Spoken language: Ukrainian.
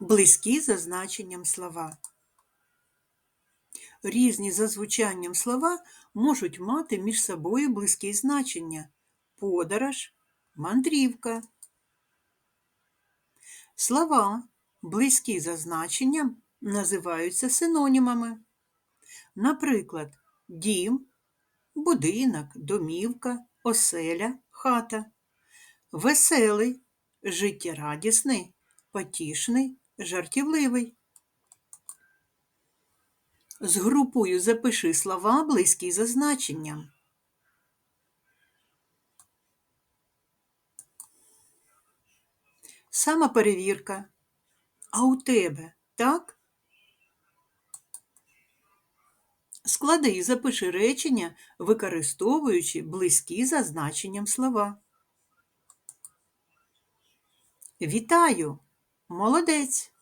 Близькі за значенням слова. Різні за звучанням слова можуть мати між собою близькі значення подорож, мандрівка. Слова, близькі за значенням, називаються синонімами. Наприклад, дім, будинок, домівка, оселя, хата, веселий, життєрадісний, потішний, жартівливий. Згрупую запиши слова, близькі за значенням. Самоперевірка. А у тебе так? Склади і запиши речення, використовуючи близькі за значенням слова. Вітаю! Молодець!